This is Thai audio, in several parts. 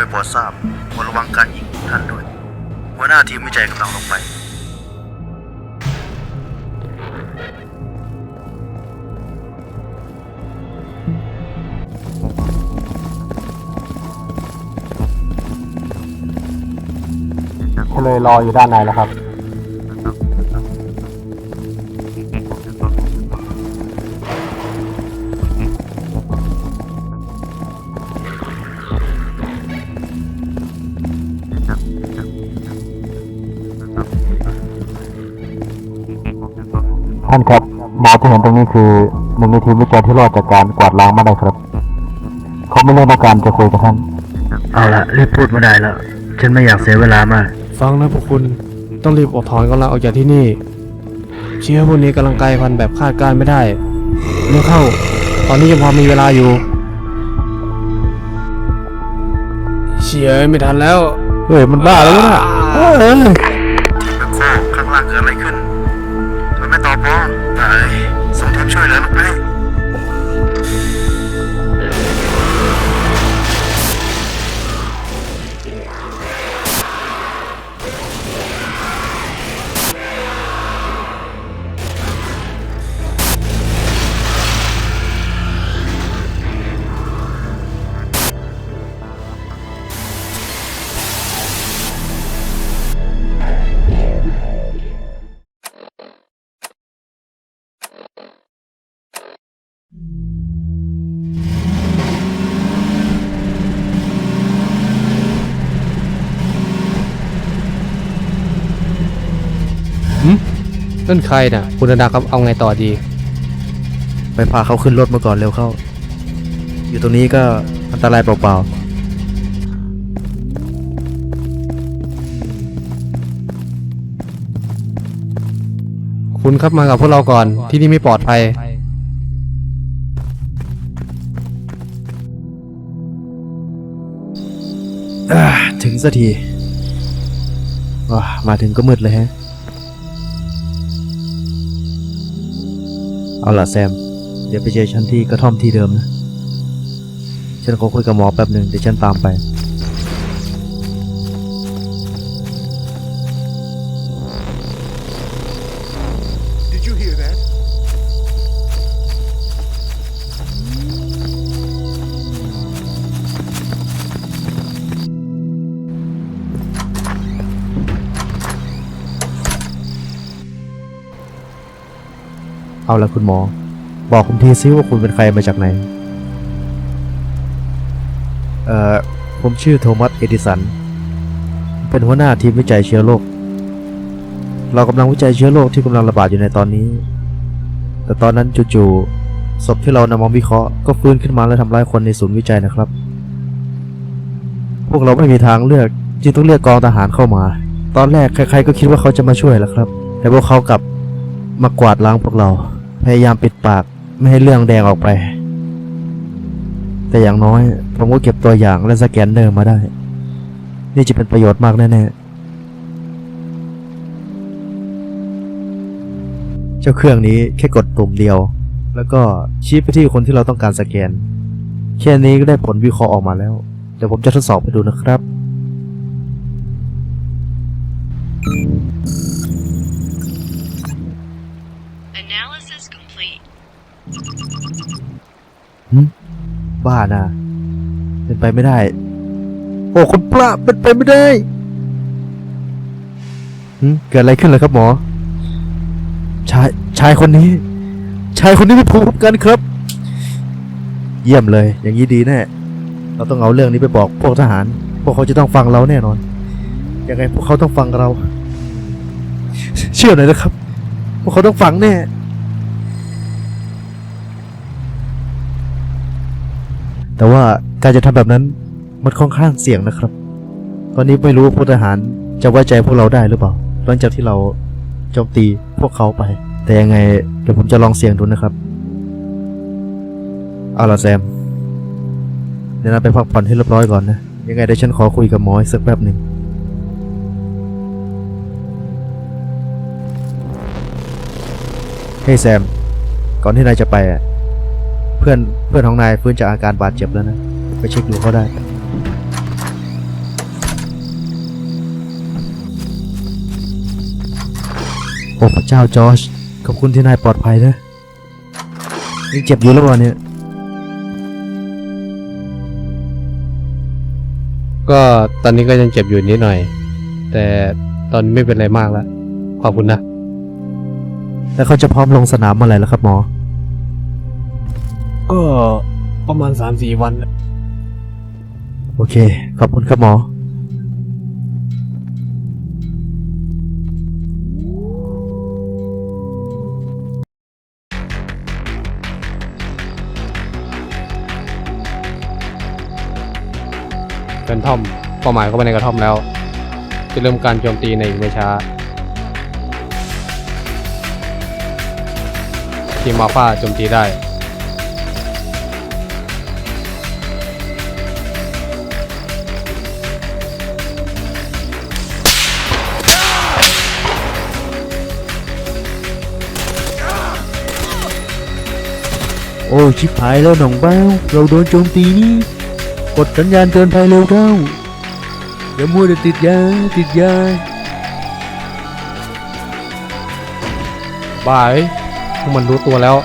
วยโปรดทราบโปรดระวังการยิงของท่านด้วย หัวหน้าทีมวิจัยกำลังลงไป ก็เลยรออยู่ด้านในแล้วครับ ท่านครับหมอที่เห็นตรงนี้คือหนึ่งในทีมวิจัยที่รอดจากการกวาดล้างมาได้ครับเขาไม่เล่นต้องการจะคุยกับท่าน เอาละรีบพูดมาได้แล้ว ฉันไม่อยากเสียเวลามาก ฟังนะพวกคุณต้องรีบออกถอนกำลังออกจากที่นี่ เชื้อพวกนี้กำลังกลายพันธุ์แบบคาดการณ์ไม่ได้เร็วเข้า ตอนนี้ยังพอมีเวลาอยู่ เชียไม่ทันแล้ว เฮ้ยมันบ้าแล้วนะ นั่นใครน่ะ คุณดาครับเอาไงต่อดี ไปพาเขาขึ้นรถมาก่อนเร็วเข้า อยู่ตรงนี้ก็อันตรายเปล่าคุณครับมากับพวกเราก่อนที่นี่ไม่ปลอดภัย ถึงสักทีว้ามาถึงก็มืดเลยฮะ เอาล่ะแซม เดี๋ยวไปเจอฉันที่กระท่อมที่เดิมนะ ฉันขอคุยกับหมอแป๊บหนึ่งเดี๋ยวฉันตามไป เอาละคุณหมอ บอกผมทีซิว่าคุณเป็นใครมาจากไหน เอ่อ ผมชื่อโทมัส เอดิสัน เป็นหัวหน้าทีมวิจัยเชื้อโรค เรากำลังวิจัยเชื้อโรคที่กำลังระบาดอยู่ในตอนนี้ แต่ตอนนั้นจู่ๆ ศพที่เรานำมาวิเคราะห์ก็ฟื้นขึ้นมาและทำร้ายคนในศูนย์วิจัยนะครับ พวกเราไม่มีทางเลือกจึงต้องเรียกกองทหารเข้ามา ตอนแรกใครๆก็คิดว่าเขาจะมาช่วยแหละครับ แต่พวกเขากลับมากวาดล้างพวกเรา พยายามปิดปากไม่ให้เรื่องแดงออกไป แต่อย่างน้อย ผมก็เก็บตัวอย่างและสแกนเนอร์มาได้ นี่จะเป็นประโยชน์มากแน่ๆ เจ้าเครื่องนี้แค่กดปุ่มเดียว แล้วก็ชี้ไปที่คนที่เราต้องการสแกน แค่นี้ก็ได้ผลวิเคราะห์ออกมาแล้ว เดี๋ยวผมจะทดสอบไปดูนะครับ Analysis complete. บ้านะเป็นไปไม่ได้ โอ้คนปลาเป็นไปไม่ได้หึเกิดอะไรขึ้นเลยครับหมอ ชายชายคนนี้ ชายคนนี้ไม่ผูกกันครับ เยี่ยมเลย อย่างนี้ดีแน่ เราต้องเอาเรื่องนี้ไปบอกพวกทหาร พวกเขาจะต้องฟังเราแน่นอน ยังไงพวกเขาต้องฟังเรา เชื่อหน่อยนะครับ พวกเขาต้องฟังแน่ แต่ว่าการจะทำแบบนั้นมันค่อนข้างเสี่ยงนะครับ ตอนนี้ไม่รู้ว่าพลทหารจะไว้ใจพวกเราได้หรือเปล่า หลังจากที่เราโจมตีพวกเขาไป แต่ยังไงเดี๋ยวผมจะลองเสี่ยงดูนะครับ เอาล่ะแซม เดี๋ยวเราไปพักผ่อนให้เรียบร้อยก่อนนะ ยังไงเดี๋ยวฉันขอคุยกับหมออีกสักแป๊บหนึ่งเฮ้ยแซม ก่อนที่นายจะไปอะ เพื่อนเพื่อนของนายฟื้นจากอาการบาดเจ็บแล้วนะ ไปเช็คดูเขาได้ โอ้พระเจ้าจอชขอบคุณที่นายปลอดภัยนะยังเจ็บอยู่หรือเปล่าเนี่ย ก็ตอนนี้ก็ยังเจ็บอยู่นิดหน่อย แต่ตอนนี้ไม่เป็นไรมากแล้ว ขอบคุณนะ แล้วเขาจะพร้อมลงสนามเมื่อไหร่แล้วครับหมอ ก็ประมาณสามสี่วัน โอเค ขอบคุณครับหมอ เป็นท่อมเป้าหมายเข้าไปในกระท่อมแล้ว จะเริ่มการโจมตีในอีกไม่ช้า ทีมมาฟ้าโจมตีได้ โอ้ชิบหายแล้วหน่องเบ้า เราโดนโจมตีนี่กดสัญญาณเตือนภัยเร็วเข้าอย่ามัวแต่ติดยาติดยาบ้าเอ้ยพวกมันรู้ตัวแล้ว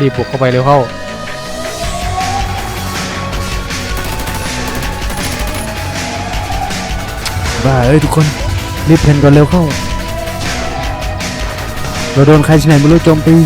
รีบบุกเข้าไปเร็วเข้าบ้าเอ้ยทุกคนรีบเพนก่อนเร็วเข้า เราโดนใครที่ไหนไม่รู้โจมตี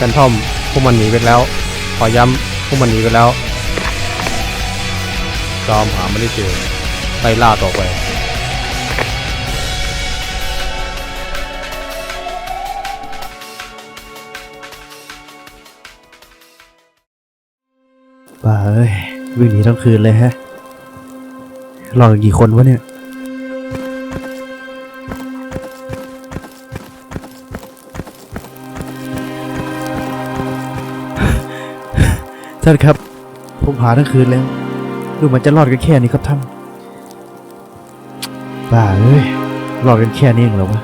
กันทอมพวกมันหนีไปแล้ว ขอย้ำพวกมันหนีไปแล้วจอมหาไม่ได้เจอไล่ล่าต่อไปบ้าเอ้ยวิ่งหนีทั้งคืนเลยฮะรอกกี่คนวะเนี่ย ท่านครับ ผมหาทั้งคืนแล้ว ดูเหมันจะรอดกันแค่นี้ครับท่านบ้าเอ้ยรอดกันแค่นี้เองเหรอวะ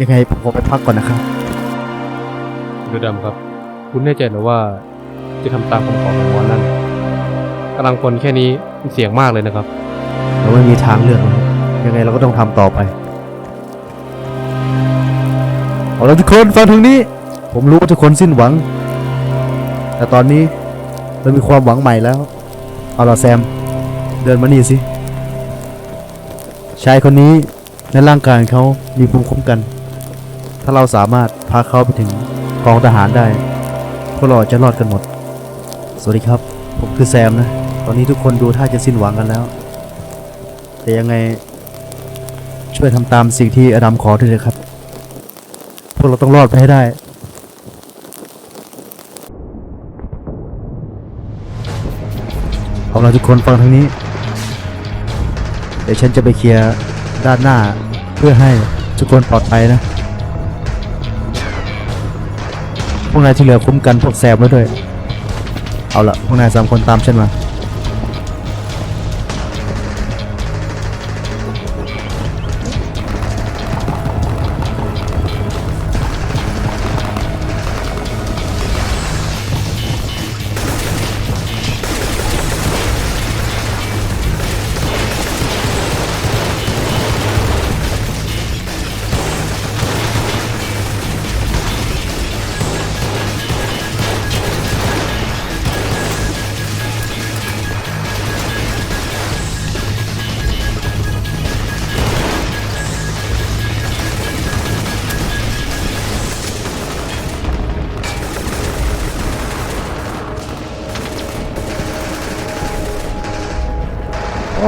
ยังไงผมขอไปพักก่อนนะครับดูดำครับ คุณแน่ใจหรือว่าจะทำตามคำขอของหมอนั่นกำลังพลแค่นี้มันเสี่ยงมากเลยนะครับ เราไม่มีทางเลือกแล้วยังไงเราก็ต้องทำต่อไปเอาละทุกคนฟังทางนี้ ผมรู้ว่าทุกคนสิ้นหวัง แต่ตอนนี้เรามีความหวังใหม่แล้ว เอาละแซม เดินมานี่สิ ชายคนนี้ในร่างกายเขามีภูมิคุ้มกัน ถ้าเราสามารถพาเขาไปถึงกองทหารได้ พวกเราจะรอดกันหมด สวัสดีครับ ผมคือแซมนะ ตอนนี้ทุกคนดูท่าจะสิ้นหวังกันแล้ว แต่ยังไงช่วยทำตามสิ่งที่อดัมขอด้วยเลยครับ พวกเราต้องรอดไปให้ได้ เอาละทุกคนฟังทางนี้ เดี๋ยวฉันจะไปเคลียร์ด้านหน้าเพื่อให้ทุกคนปลอดภัยนะ พวกนายที่เหลือคุ้มกันพวกแซมไว้ด้วย เอาละพวกนายสามคนตามฉันมา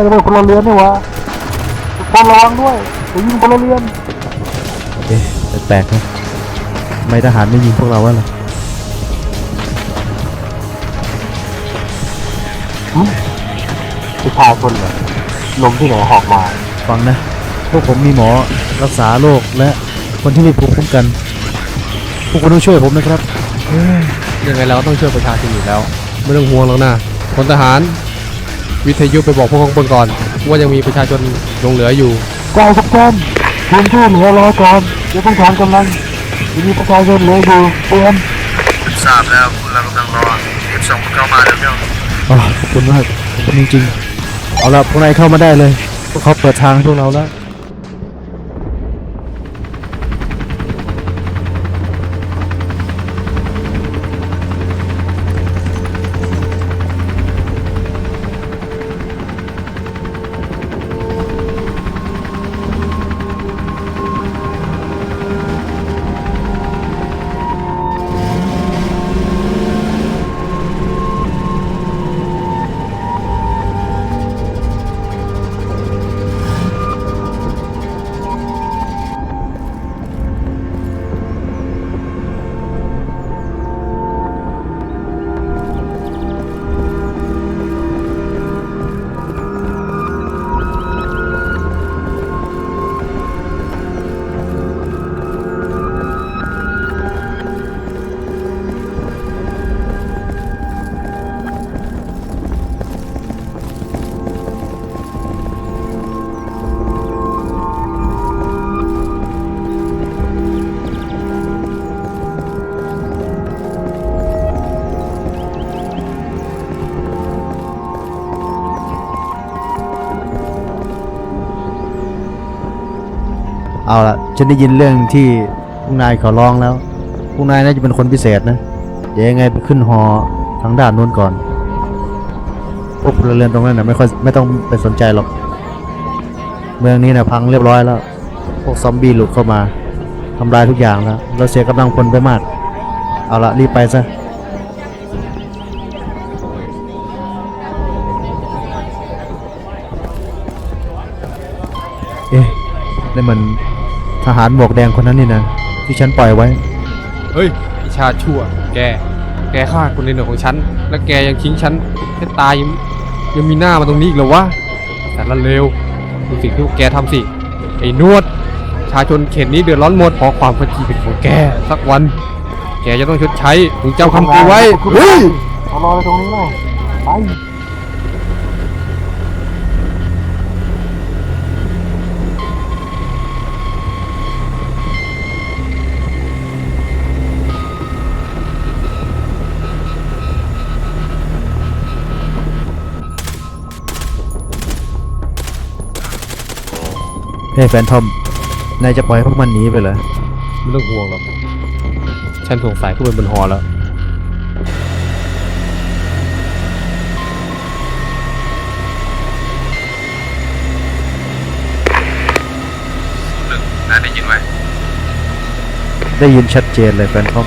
เป็นพลเรือนนี่วะทุกคนระวังด้วยจะยิงพลเรือนเอ๊ะแปลกๆนะทำไม่ทหารไม่ยิงพวกเราวะล่ะผู้ชายคนเหรอลมที่ไหนหอกมา ฟังนะ พวกผมมีหมอรักษาโรคและคนที่มีภูมิคุ้มกัน พวกคุณต้องช่วยผมนะครับ ยังไงเราก็ต้องช่วยประชาชนอยู่แล้ว ไม่ต้องห่วงหรอกนะพลทหาร วิทยุไปบอกพวกข้างบนก่อน ว่ายังมีประชาชนหลงเหลืออยู่กล่าวกับท่านคุณช่วยเหลือรอก่อนเดี๋ยวต้องถอนกำลังยังมีประชาชนเหลืออยู่เตือนทราบแล้วคุณเรากำลังรอรีบส่งเข้ามาเร็วๆอ๋อขอบคุณมากขอบคุณจริงๆเอาละพวกนายเข้ามาได้เลยพวกเขาเปิดทางให้พวกเราแล้ว ฉันได้ยินเรื่องที่พวกนายขอร้องแล้วพวกนายน่าจะเป็นคนพิเศษนะเดี๋ยวยังไงไปขึ้นหอทางด้านนู้นก่อนพวกพลเรือนตรงนั้นนะไม่ค่อยไม่ต้องไปสนใจหรอก เมืองนี้นะพังเรียบร้อยแล้ว พวกซอมบี้หลุดเข้ามาทำลายทุกอย่างแล้ว เราเสียกำลังพลไปมาก เอาละรีบไปซะเอ๊ะนั่มัน ทหารหมวกแดงคนนั้นนี่นะที่ฉันปล่อยไว้ เฮ้ยอิชาชั่ว แก แกฆ่าคนในหน่วยของฉัน และแกยังทิ้งฉันให้ตายยังยังมีหน้ามาตรงนี้อีกเหรอวะแต่ละเลวดูสิ่งที่พวกแกทำสิ ไอ้นวด ประชาชนเขตนี้เดือดร้อนหมดเพราะความพอดีเป็นของแก สักวัน แกจะต้องชดใช้ถึงเจ้าคำกูไว้ เฮ้ย เอารอตรงนี้เลยไป เฮ้ยแฟนทอม นายจะปล่อยให้พวกมันหนีไปเหรอ ไม่ต้องห่วงหรอก ฉันสงสัยพวกมันบนหอแล้วนายได้ยินไหมได้ยินชัดเจนเลยแฟนทอม